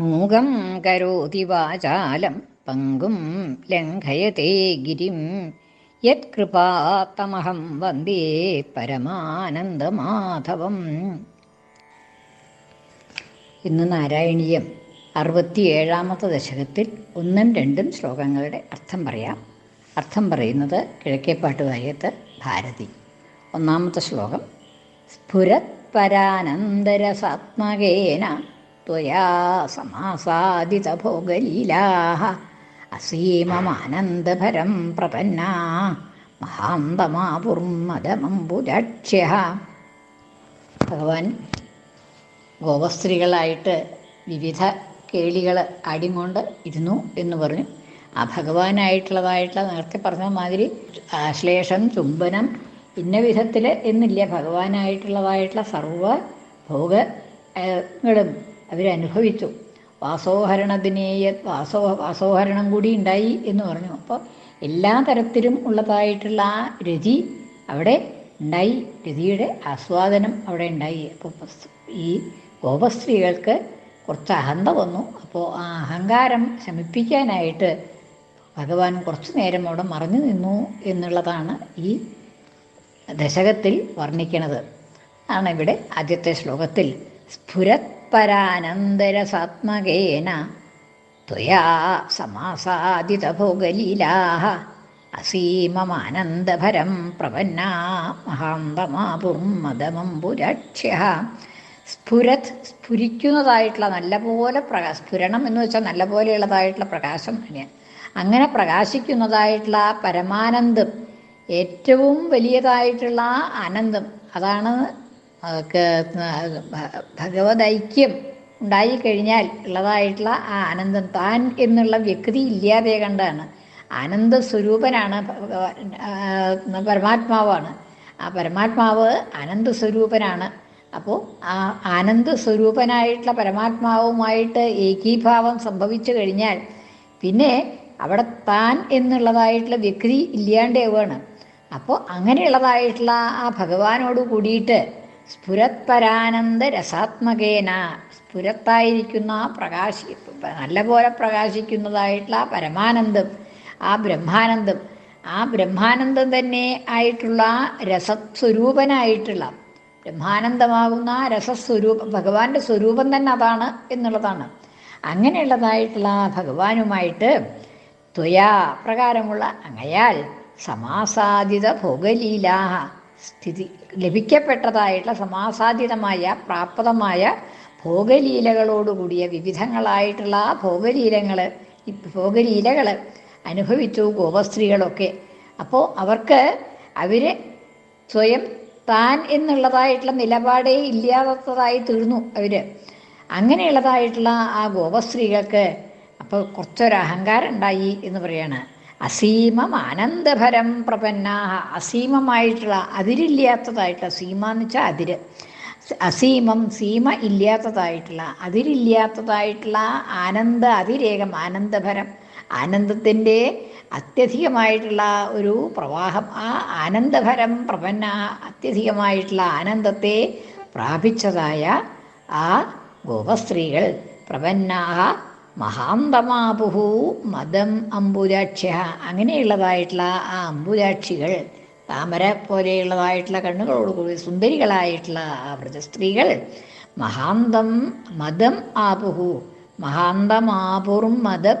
മൂകം കരോതി വാചാലം പങ്കും ലംഘയത്തെ ഗിരിം. യത്കൃപാത്തമഹം വന്ദേ പരമാനന്ദമാധവം. ഇന്ന് നാരായണീയം അറുപത്തിയേഴാമത്തെ ദശകത്തിൽ ഒന്നും രണ്ടും ശ്ലോകങ്ങളുടെ അർത്ഥം പറയാം. അർത്ഥം പറയുന്നത് കിഴക്കേപ്പാട്ട് വായത്ത് ഭാരതി. ഒന്നാമത്തെ ശ്ലോകം സ്ഫുരത്പരാനന്ദരസാത്മകേന त्वया समासादितभोगलीलाः അസീമമാനന്ദഭരം പ്രപന്നാ മഹാന്തമാപുർമദമമ്പുരാക്ഷ്യഃ ഭഗവാൻ ഗോപസ്ത്രീകളായിട്ട് വിവിധ കേളികൾ ആടിക്കൊണ്ട് ഇരുന്നു എന്ന് പറഞ്ഞു ആ ഭഗവാനായിട്ടുള്ളതായിട്ടുള്ള നേരത്തെ പറഞ്ഞ മാതിരി ആശ്ലേഷം ചുംബനം ഇന്ന വിധത്തിൽ എന്നില്ല ഭഗവാനായിട്ടുള്ളതായിട്ടുള്ള സർവ ഭോഗങ്ങളും അവരനുഭവിച്ചു. വാസോഹരണത്തിനേയ വാസോ വാസോഹരണം കൂടി ഉണ്ടായി എന്ന് പറഞ്ഞു. അപ്പോൾ എല്ലാ തരത്തിലും ഉള്ളതായിട്ടുള്ള ആ രതി അവിടെ ഉണ്ടായി. രതിയുടെ ആസ്വാദനം അവിടെ ഉണ്ടായി. അപ്പോൾ ഈ ഗോപസ്ത്രീകൾക്ക് കുറച്ച് അഹന്ത വന്നു. അപ്പോൾ ആ അഹങ്കാരം ശമിപ്പിക്കാനായിട്ട് ഭഗവാൻ കുറച്ചു നേരം അവിടെ മറഞ്ഞു നിന്നു എന്നുള്ളതാണ് ഈ ദശകത്തിൽ വർണിക്കുന്നത് ആണ് ഇവിടെ ആദ്യത്തെ ശ്ലോകത്തിൽ. സ്ഫുരത് പരാനന്ദരസാത്മകേന. ത്വയാ സമാസാദിതഭോഗലീലാഹ. അസീമമാനന്ദഭരം പ്രപന്നാ മഹാന്തമാപുർമദമമ്പുരാക്ഷ്യ സ്ഫുരത് സ്ഫുരിക്കുന്നതായിട്ടുള്ള നല്ലപോലെ പ്രകാ സ്ഫുരണം എന്ന് വെച്ചാൽ നല്ലപോലെയുള്ളതായിട്ടുള്ള പ്രകാശം തന്നെയാണ് അങ്ങനെ പ്രകാശിക്കുന്നതായിട്ടുള്ള പരമാനന്ദം ഏറ്റവും വലിയതായിട്ടുള്ള ആനന്ദം അതാണ് ഭഗവതൈക്യം ഉണ്ടായിക്കഴിഞ്ഞാൽ ഉള്ളതായിട്ടുള്ള ആ ആനന്ദം താൻ എന്നുള്ള വ്യക്തി ഇല്ലാതെ കണ്ടാണ്. ആനന്ദ സ്വരൂപനാണ് പരമാത്മാവാണ്. ആ പരമാത്മാവ് ആനന്ദ സ്വരൂപനാണ്. അപ്പോൾ ആ ആനന്ദ സ്വരൂപനായിട്ടുള്ള പരമാത്മാവുമായിട്ട് ഏകീഭാവം സംഭവിച്ചു കഴിഞ്ഞാൽ പിന്നെ അവിടെ താൻ എന്നുള്ളതായിട്ടുള്ള വ്യക്തി ഇല്ലാണ്ടാവുകയാണ്. അപ്പോൾ അങ്ങനെയുള്ളതായിട്ടുള്ള ആ ഭഗവാനോട് കൂടിയിട്ട് സ്ഫുരത്പരാനന്ദ രസാത്മകേന സ്ഫുരത്തായിരിക്കുന്ന പ്രകാശി നല്ലപോലെ പ്രകാശിക്കുന്നതായിട്ടുള്ള ആ പരമാനന്ദം ആ ബ്രഹ്മാനന്ദം. ആ ബ്രഹ്മാനന്ദം തന്നെ ആയിട്ടുള്ള രസസ്വരൂപനായിട്ടുള്ള ബ്രഹ്മാനന്ദമാകുന്ന രസസ്വരൂപ ഭഗവാന്റെ സ്വരൂപം തന്നെ അതാണ് എന്നുള്ളതാണ്. അങ്ങനെയുള്ളതായിട്ടുള്ള ഭഗവാനുമായിട്ട് ത്വയാ പ്രകാരമുള്ള അങ്ങയാൽ സമാസാദിത ഭോഗലീലാഹ. സ്ഥിതി ലഭിക്കപ്പെട്ടതായിട്ടുള്ള സമാസാധിതമായ പ്രാപ്തമായ ഭോഗലീലകളോടുകൂടിയ വിവിധങ്ങളായിട്ടുള്ള ആ ഭോഗലീലങ്ങൾ ഭോഗലീലകൾ അനുഭവിച്ചു ഗോപസ്ത്രീകളൊക്കെ. അപ്പോൾ അവർക്ക് അവർ സ്വയം താൻ എന്നുള്ളതായിട്ടുള്ള നിലപാടേ ഇല്ലാത്തതായി തീർന്നു അവർ അങ്ങനെയുള്ളതായിട്ടുള്ള ആ ഗോപസ്ത്രീകൾക്ക് അപ്പോൾ കുറച്ചൊരു അഹങ്കാരം ഉണ്ടായി എന്ന് പറയാണ്. അസീമം ആനന്ദഭരം പ്രപന്നാഹ. അസീമമായിട്ടുള്ള അതിരില്ലാത്തതായിട്ടുള്ള സീമ എന്ന് വെച്ചാൽ അതിര്. അസീമം സീമ ഇല്ലാത്തതായിട്ടുള്ള അതിരില്ലാത്തതായിട്ടുള്ള ആനന്ദ അതിരേകം ആനന്ദഭരം. ആനന്ദത്തിന്റെ അത്യധികമായിട്ടുള്ള ഒരു പ്രവാഹം. ആ ആനന്ദഭരം പ്രപന്ന അത്യധികമായിട്ടുള്ള ആനന്ദത്തെ പ്രാപിച്ചതായ ആ ഗോപസ്ത്രീകൾ. പ്രപന്നാഹ മഹാന്തമാപുഹു മതം അമ്പുരാക്ഷ്യ. അങ്ങനെയുള്ളതായിട്ടുള്ള ആ അമ്പുരാക്ഷികൾ താമര പോലെയുള്ളതായിട്ടുള്ള കണ്ണുകളോട് കൂടി സുന്ദരികളായിട്ടുള്ള ആ വ്രതസ്ത്രീകൾ മഹാന്തം മതം ആപുഹു. മഹാന്തമാപുറും മതം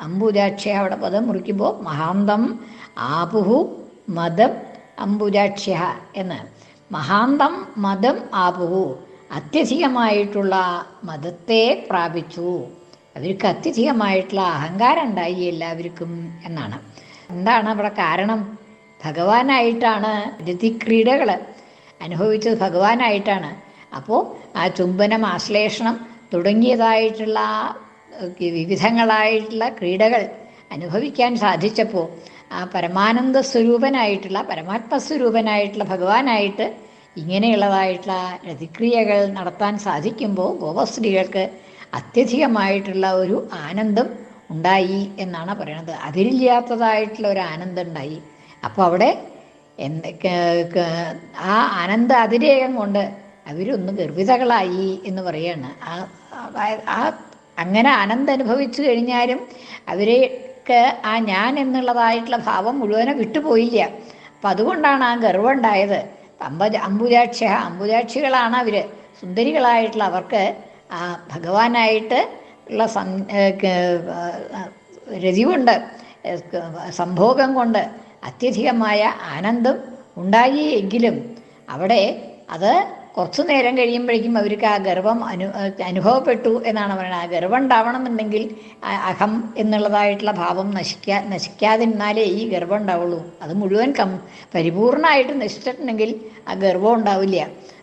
അമ്പുരാക്ഷ അവിടെ പദം മുറിക്കുമ്പോൾ മഹാന്തം ആപുഹു മതം അമ്പുരാക്ഷ്യ എന്ന്. മഹാന്തം മതം ആപുഹു. അത്യധികമായിട്ടുള്ള മതത്തെ പ്രാപിച്ചു. അവർക്ക് അത്യധികമായിട്ടുള്ള അഹങ്കാരം ഉണ്ടായി എല്ലാവർക്കും എന്നാണ്. എന്താണ് അവിടെ കാരണം? ഭഗവാനായിട്ടാണ് രതിക്രീഡകൾ അനുഭവിച്ചത് ഭഗവാനായിട്ടാണ്. അപ്പോൾ ആ ചുംബനം ആശ്ലേഷണം തുടങ്ങിയതായിട്ടുള്ള വിവിധങ്ങളായിട്ടുള്ള ക്രീഡകൾ അനുഭവിക്കാൻ സാധിച്ചപ്പോൾ ആ പരമാനന്ദ സ്വരൂപനായിട്ടുള്ള പരമാത്മസ്വരൂപനായിട്ടുള്ള ഭഗവാനായിട്ട് ഇങ്ങനെയുള്ളതായിട്ടുള്ള രതിക്രിയകൾ നടത്താൻ സാധിക്കുമ്പോൾ ഗോപസ്ത്രീകൾക്ക് അത്യധികമായിട്ടുള്ള ഒരു ആനന്ദം ഉണ്ടായി എന്നാണ് പറയുന്നത്. അതിരില്ലാത്തതായിട്ടുള്ള ഒരു ആനന്ദം ഉണ്ടായി അപ്പോൾ അവിടെ ആ ആനന്ദ അതിരേകം കൊണ്ട് അവരൊന്ന് ഗർഭിതകളായി എന്ന് പറയാണ് ആ ആ അങ്ങനെ ആനന്ദം അനുഭവിച്ചു കഴിഞ്ഞാലും അവരെയൊക്കെ ആ ഞാൻ എന്നുള്ളതായിട്ടുള്ള ഭാവം മുഴുവനെ വിട്ടുപോയില്ല. അപ്പം അതുകൊണ്ടാണ് ആ ഗർവം ഉണ്ടായത്. അമ്പ അമ്പുജാക്ഷ അമ്പുജാക്ഷികളാണ് അവർ സുന്ദരികളായിട്ടുള്ള അവർക്ക് ആ ഭഗവാനായിട്ട് ഉള്ള സം രതി കൊണ്ട് സംഭോഗം കൊണ്ട് അത്യധികമായ ആനന്ദം ഉണ്ടായി എങ്കിലും അവിടെ അത് കുറച്ചു നേരം കഴിയുമ്പോഴേക്കും അവർക്ക് ആ ഗർവം അനു അനുഭവപ്പെട്ടു എന്നാണ് പറയുന്നത്. ആ ഗർവം ഉണ്ടാവണം എന്നുണ്ടെങ്കിൽ അഹം എന്നുള്ളതായിട്ടുള്ള ഭാവം നശിക്കാ നശിക്കാതിരുന്നാലേ ഈ ഗർവം ഉണ്ടാവുള്ളൂ. അത് മുഴുവൻ കം പരിപൂർണമായിട്ട് നശിച്ചിട്ടുണ്ടെങ്കിൽ ആ ഗർവം ഉണ്ടാവില്ല.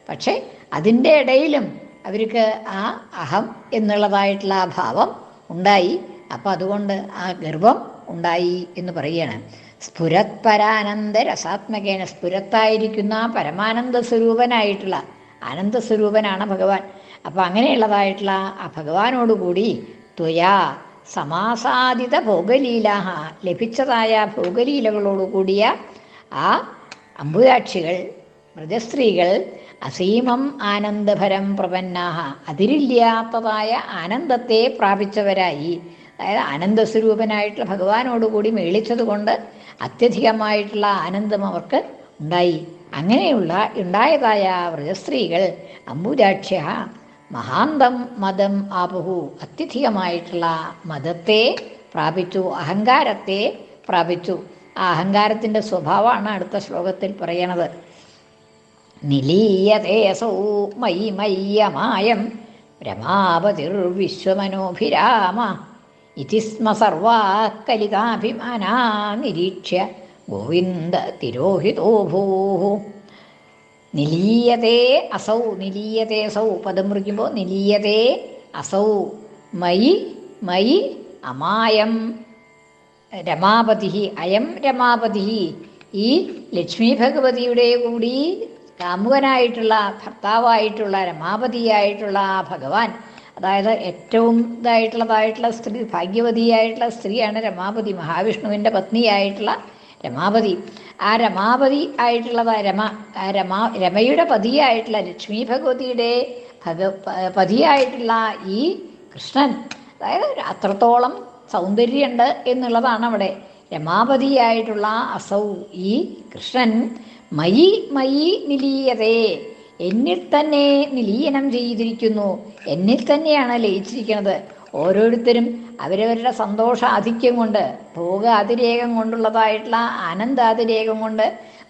പക്ഷേ അതിന്റെ ഇടയിലും അവർക്ക് ആ അഹം എന്നുള്ളതായിട്ടുള്ള ആ ഭാവം ഉണ്ടായി. അപ്പം അതുകൊണ്ട് ആ ഗർവം ഉണ്ടായി എന്ന് പറയുകയാണ്. സ്ഫുരത് പരാനന്ദ രസാത്മകേന സ്ഫുരത്തായിരിക്കുന്ന പരമാനന്ദ സ്വരൂപനായിട്ടുള്ള ആനന്ദ സ്വരൂപനാണ് ഭഗവാൻ. അപ്പം അങ്ങനെയുള്ളതായിട്ടുള്ള ആ ഭഗവാനോടുകൂടി ത്വയാ സമാസാദിത ഭോഗലീലാഹ ലഭിച്ചതായ ഭോഗലീലകളോടുകൂടിയ ആ അമ്പുരാക്ഷികൾ വ്രജസ്ത്രീകൾ അസീമം ആനന്ദഭരം പ്രപന്നാഹ. അതിരില്ലാത്തതായ ആനന്ദത്തെ പ്രാപിച്ചവരായി. അതായത് ആനന്ദസ്വരൂപനായിട്ടുള്ള ഭഗവാനോടുകൂടി മേളിച്ചത് കൊണ്ട് അത്യധികമായിട്ടുള്ള ആനന്ദം അവർക്ക് ഉണ്ടായി. അങ്ങനെയുള്ള ഉണ്ടായതായ വ്രജസ്ത്രീകൾ അമ്പുരാക്ഷ്യ മഹാന്തം മതം ആപുഹു. അത്യധികമായിട്ടുള്ള മതത്തെ പ്രാപിച്ചു അഹങ്കാരത്തെ പ്രാപിച്ചു. ആ അഹങ്കാരത്തിന്റെ സ്വഭാവമാണ് അടുത്ത ശ്ലോകത്തിൽ പറയണത്. നിലീയതേസൗ മയി മയ്യമായം രമാപതിർവിശ്വമനോഭിരാമ. ഇതി സ്മ സർവാ കലിതാഭിമാനാ നിരീക്ഷ്യ ഗോവിന്ദ തിരോഹിതോ ഭൂ നിലീയതേ അസൗ നിലീയതേ സൗ. പദം മുറിക്കുമ്പോൾ നിലീയതേ അസൗ. മയി മയി അമായം. രമാപതി അയം രമാപതി ഈ ലക്ഷ്മി ഭഗവതിയുടെ കൂടി കാമുകനായിട്ടുള്ള ഭർത്താവായിട്ടുള്ള രമാപതിയായിട്ടുള്ള ആ ഭഗവാൻ. അതായത് ഏറ്റവും ഇതായിട്ടുള്ളതായിട്ടുള്ള സ്ത്രീ ഭാഗ്യവതിയായിട്ടുള്ള സ്ത്രീയാണ് രമാപതി മഹാവിഷ്ണുവിന്റെ പത്നിയായിട്ടുള്ള രമാപതി. ആ രമാപതി ആയിട്ടുള്ളതായ രമ രമാ രമയുടെ പതിയായിട്ടുള്ള ലക്ഷ്മി ഭഗവതിയുടെ ഭഗ പതിയായിട്ടുള്ള ഈ കൃഷ്ണൻ. അതായത് അത്രത്തോളം സൗന്ദര്യമുണ്ട് എന്നുള്ളതാണ് അവിടെ. രമാപതിയായിട്ടുള്ള അസൗ ഈ കൃഷ്ണൻ മയി മയി നിലീയതേ എന്നിൽ തന്നെ നിലീയനം ചെയ്തിരിക്കുന്നു. എന്നിൽ തന്നെയാണ് ലയിച്ചിരിക്കുന്നത്. ഓരോരുത്തരും അവരവരുടെ സന്തോഷാധിക്യം കൊണ്ട് ഭോഗാതിരേകം കൊണ്ടുള്ളതായിട്ടുള്ള ആനന്ദാതിരേകം കൊണ്ട്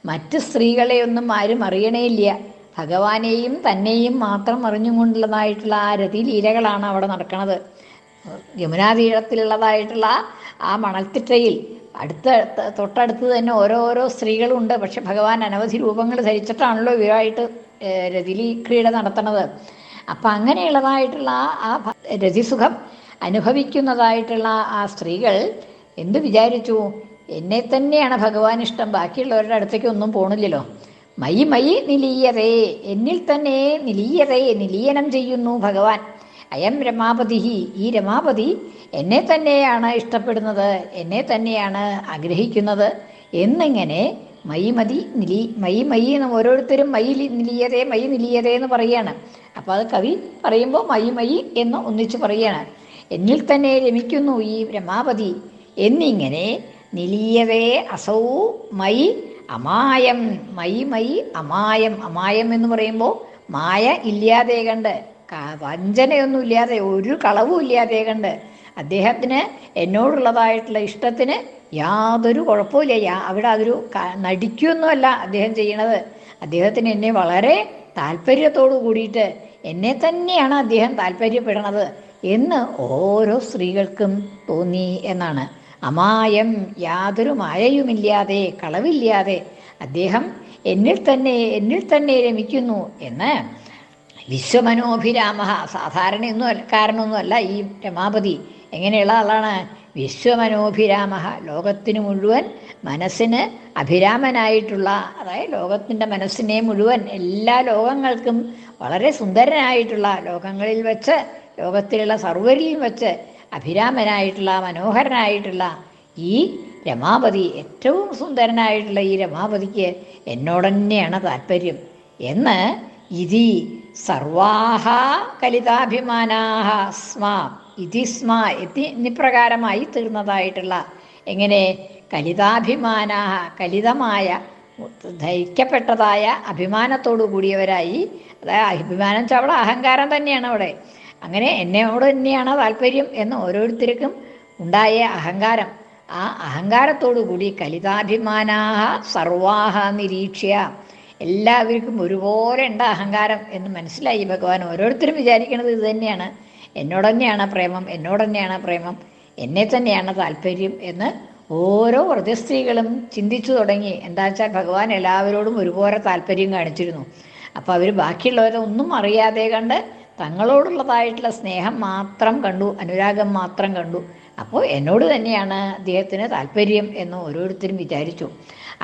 മറ്റ് സ്ത്രീകളെയൊന്നും ആരും അറിയണേയില്ല. ഭഗവാനെയും തന്നെയും മാത്രം അറിഞ്ഞുകൊണ്ടുള്ളതായിട്ടുള്ള ആ രതിലീലകളാണ് അവിടെ നടക്കുന്നത് യമുനാതീരത്തിലുള്ളതായിട്ടുള്ള ആ മണൽത്തിട്ടയിൽ അടുത്ത തൊട്ടടുത്ത് തന്നെ ഓരോരോ സ്ത്രീകളുണ്ട്. പക്ഷെ ഭഗവാൻ അനവധി രൂപങ്ങൾ ധരിച്ചിട്ടാണല്ലോ ഇവരായിട്ട് രതിലി ക്രീഡ നടത്തുന്നത്. അപ്പം അങ്ങനെയുള്ളതായിട്ടുള്ള ആ രതിസുഖം അനുഭവിക്കുന്നതായിട്ടുള്ള ആ സ്ത്രീകൾ എന്ത് വിചാരിച്ചു? എന്നെ തന്നെയാണ് ഭഗവാൻ ഇഷ്ടം. ബാക്കിയുള്ളവരുടെ അടുത്തേക്ക് ഒന്നും പോണില്ലല്ലോ. മൈ മയി നിലീയതേ. എന്നിൽ തന്നെ നിലീയതേ നിലീയനം ചെയ്യുന്നു ഭഗവാൻ. അയം രമാപതി ഈ രമാപതി എന്നെ തന്നെയാണ് ഇഷ്ടപ്പെടുന്നത് എന്നെ തന്നെയാണ് ആഗ്രഹിക്കുന്നത് എന്നിങ്ങനെ മയി മതി നിലി മയി മയി എന്ന് ഓരോരുത്തരും മയി നിലിയതേ മൈ നിലീയതേ എന്ന് പറയുകയാണ് അപ്പോൾ അത് കവി പറയുമ്പോൾ മയി മയി എന്ന് ഒന്നിച്ച് പറയുകയാണ് എന്നിൽ തന്നെ രമിക്കുന്നു ഈ രമാപതി. എന്നിങ്ങനെ നിലീയതേ അസൗ മയി അമായം മയി മയി അമായം അമായം എന്ന് പറയുമ്പോൾ മായ ഇല്ലാതെ കണ്ട് വഞ്ചനയൊന്നും ഇല്ലാതെ ഒരു കളവും ഇല്ലാതെ കണ്ട് അദ്ദേഹത്തിന് എന്നോടുള്ളതായിട്ടുള്ള ഇഷ്ടത്തിന് യാതൊരു കുഴപ്പമില്ല അവിടെ അതൊരു ക- അദ്ദേഹം ചെയ്യണത്. അദ്ദേഹത്തിന് എന്നെ വളരെ താല്പര്യത്തോടു കൂടിയിട്ട് എന്നെ തന്നെയാണ് അദ്ദേഹം താല്പര്യപ്പെടണത് എന്ന് ഓരോ സ്ത്രീകൾക്കും തോന്നി എന്നാണ്. അമായം യാതൊരു മായയുമില്ലാതെ കളവില്ലാതെ അദ്ദേഹം എന്നിൽ തന്നെ എന്നിൽ തന്നെ രമിക്കുന്നു എന്ന് വിശ്വമനോഭിരാമ സാധാരണയൊന്നും കാരണമൊന്നുമല്ല ഈ രമാപതി എങ്ങനെയുള്ള ആളാണ്? വിശ്വമനോഭിരാമ. ലോകത്തിന് മുഴുവൻ മനസ്സിന് അഭിരാമനായിട്ടുള്ള അതായത് ലോകത്തിന്റെ മനസ്സിനെ മുഴുവൻ എല്ലാ ലോകങ്ങൾക്കും വളരെ സുന്ദരനായിട്ടുള്ള ലോകങ്ങളിൽ വെച്ച് ലോകത്തിലുള്ള സർവരിലും വെച്ച് അഭിരാമനായിട്ടുള്ള മനോഹരനായിട്ടുള്ള ഈ രമാപതി ഏറ്റവും സുന്ദരനായിട്ടുള്ള ഈ രമാപതിക്ക് എന്നോട് തന്നെയാണ് താല്പര്യം. എന്ന് ഇതി സർവാഹ കലിതാഭിമാനാഹ സ്മ. ഇതിസ്മ നിപ്രകാരമായി തീർന്നതായിട്ടുള്ള എങ്ങനെ കലിതാഭിമാന കലിതമായ ധരിക്കപ്പെട്ടതായ അഭിമാനത്തോടു കൂടിയവരായി അതായത് അഭിമാനം വെച്ചാൽ അവിടെ അഹങ്കാരം തന്നെയാണ് അവിടെ. അങ്ങനെ എന്നോട് തന്നെയാണ് താല്പര്യം എന്ന് ഓരോരുത്തർക്കും ഉണ്ടായ അഹങ്കാരം. ആ അഹങ്കാരത്തോടു കൂടി കലിതാഭിമാനാഹ സർവാഹ നിരീക്ഷ്യ. എല്ലാവർക്കും ഒരുപോലെ ഉണ്ട് അഹങ്കാരം എന്ന് മനസ്സിലായി ഭഗവാൻ. ഓരോരുത്തരും വിചാരിക്കുന്നത് ഇത് തന്നെയാണ്. എന്നോട് തന്നെയാണ് പ്രേമം എന്നോട് തന്നെയാണ് പ്രേമം എന്നെ തന്നെയാണ് താല്പര്യം എന്ന് ഓരോ വ്രതസ്ത്രീകളും ചിന്തിച്ചു തുടങ്ങി. എന്താ വെച്ചാൽ ഭഗവാൻ എല്ലാവരോടും ഒരുപോലെ താല്പര്യം കാണിച്ചിരുന്നു. അപ്പോൾ അവർ ബാക്കിയുള്ളവരെ ഒന്നും അറിയാതെ കണ്ട് തങ്ങളോടുള്ളതായിട്ടുള്ള സ്നേഹം മാത്രം കണ്ടു അനുരാഗം മാത്രം കണ്ടു. അപ്പോൾ എന്നോട് തന്നെയാണ് അദ്ദേഹത്തിന് താല്പര്യം എന്ന് ഓരോരുത്തരും വിചാരിച്ചു.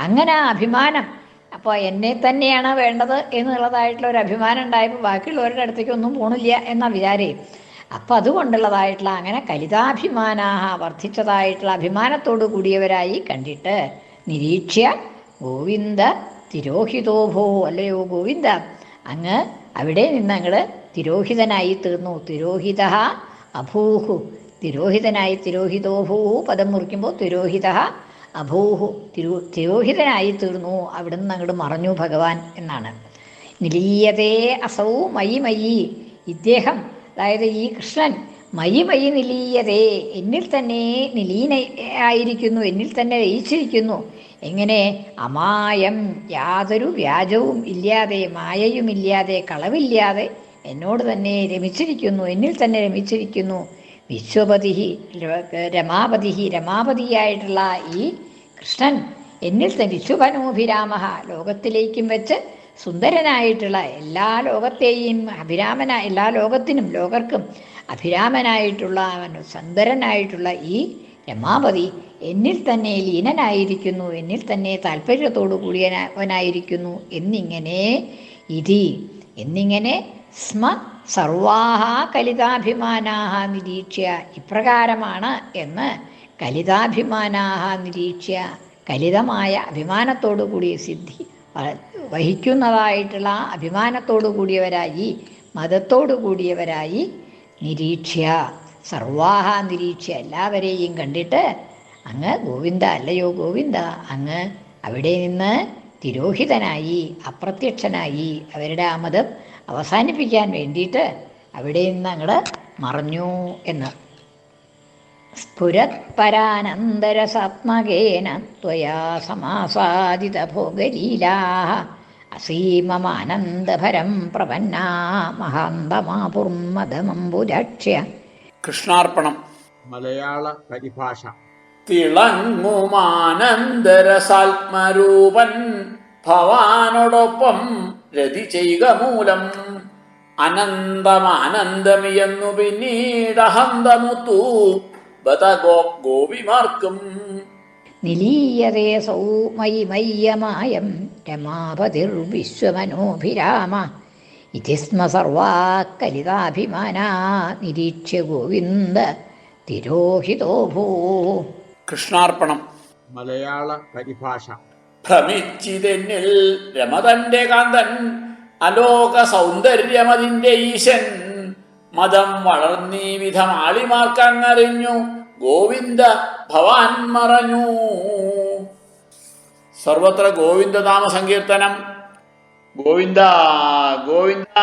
അങ്ങനെ അഭിമാനം അപ്പോൾ എന്നെ തന്നെയാണ് വേണ്ടത് എന്നുള്ളതായിട്ടുള്ള ഒരു അഭിമാനം ഉണ്ടായപ്പോൾ ബാക്കിയുള്ളവരുടെ അടുത്തേക്ക് ഒന്നും പോണില്ല എന്ന വിചാരേ. അപ്പം അതുകൊണ്ടുള്ളതായിട്ടുള്ള അങ്ങനെ കലിതാഭിമാനാഹ വർദ്ധിച്ചതായിട്ടുള്ള അഭിമാനത്തോടു കൂടിയവരായി കണ്ടിട്ട് നിരീക്ഷ്യ ഗോവിന്ദ തിരോഹിതോഭോ അല്ലയോ ഗോവിന്ദ. അങ്ങ് അവിടെ നിന്ന് അങ്ങൾ തിരോഹിതനായി തീർന്നു. തിരോഹിത അഭൂഹു. തിരോഹിതനായി തിരോഹിതോഭൂ പദം മുറിക്കുമ്പോൾ തിരോഹിത അഭൂഹു. തിരു തിരോഹിതനായി തീർന്നു. അവിടുന്ന് അങ്ങോട്ട് മറഞ്ഞു ഭഗവാൻ എന്നാണ്. നിലീയതേ അസൗ മയി മയി. ഇദ്ദേഹം അതായത് ഈ കൃഷ്ണൻ മയി മയി നിലീയതേ എന്നിൽ തന്നെ നിലീന ആയിരിക്കുന്നു എന്നിൽ തന്നെ ലയിച്ചിരിക്കുന്നു. എങ്ങനെ? അമായം യാതൊരു വ്യാജവും ഇല്ലാതെ മായയുമില്ലാതെ കളവില്ലാതെ എന്നോട് തന്നെ രമിച്ചിരിക്കുന്നു എന്നിൽ തന്നെ രമിച്ചിരിക്കുന്നു. വിശ്വപതി രമാപതി രമാപതിയായിട്ടുള്ള ഈ കൃഷ്ണൻ എന്നിൽ തന്നെ വിശ്വഭനോഭിരാമ ലോകത്തിലേക്കും വെച്ച് സുന്ദരനായിട്ടുള്ള എല്ലാ ലോകത്തെയും അഭിരാമന എല്ലാ ലോകത്തിനും ലോകർക്കും അഭിരാമനായിട്ടുള്ള സുന്ദരനായിട്ടുള്ള ഈ രമാപതി എന്നിൽ തന്നെ ലീനനായിരിക്കുന്നു എന്നിൽ തന്നെ താല്പര്യത്തോടു കൂടിയവനായിരിക്കുന്നു എന്നിങ്ങനെ ഇതി. എന്നിങ്ങനെ സ്മ സർവാഹ കലിതാഭിമാനാഹ നിരീക്ഷ്യ. ഇപ്രകാരമാണ് എന്ന് കലിതാഭിമാനാഹ നിരീക്ഷ്യ. കലിതമായ അഭിമാനത്തോടു കൂടിയ സിദ്ധി വഹിക്കുന്നതായിട്ടുള്ള അഭിമാനത്തോടു കൂടിയവരായി മതത്തോടു കൂടിയവരായി നിരീക്ഷ സർവാഹ നിരീക്ഷ എല്ലാവരെയും കണ്ടിട്ട് അങ്ങ് ഗോവിന്ദ അല്ലയോ ഗോവിന്ദ അങ്ങ് അവിടെ നിന്ന് തിരോഹിതനായി അപ്രത്യക്ഷനായി അവരുടെ ആ മതം അവസാനിപ്പിക്കാൻ വേണ്ടിയിട്ട് അവിടെ നിന്ന് അങ്ങട് മറഞ്ഞു എന്ന്. സ്ഫുരത്പരാനന്ദരസാത്മകേന ത്വയാ സമാസാദിത ഭോഗലീലാ അസീമമാനന്ദഭരം പ്രപന്നാ മഹാന്തമാപുർമദമംബുരക്ഷ്യ. കൃഷ്ണാർപ്പണം. മലയാള പരിഭാഷ. തിളങ്ങുമാനന്ദരസാത്മരൂപൻ ഭവാനോടൊപ്പം രതി ചെയ്യുക മൂലം അനന്തമാനന്ദമിയെന്നു പിന്നീടഹന്തമുത്തു ബത ഗോ ഗോപിമാർക്കും നിലീയതേ സൗ മയി മയ്യമായം രമാപതിർവിശ്വമനോഭിരാമ. ഇതി സ്മ സർവാ കലിതാഭിമാനാ നിരീക്ഷ്യ ഗോവിന്ദ തിരോഹിതോ ഭൂ. കൃഷ്ണാർപ്പണം. മലയാള പരിഭാഷ ഭ്രമിച്ചിതെന്നിൽ രമതന്റെ കാന്തൻ അലോക സൗന്ദര്യമതിന്റെ ഈശൻ. മതം വളർന്നീ വിധം ആളിമാർക്കങ്ങറിഞ്ഞു. ഗോവിന്ദ ഭവാൻ മറഞ്ഞു. സർവത്ര ഗോവിന്ദനാമ സങ്കീർത്തനം ഗോവിന്ദ ഗോവിന്ദ.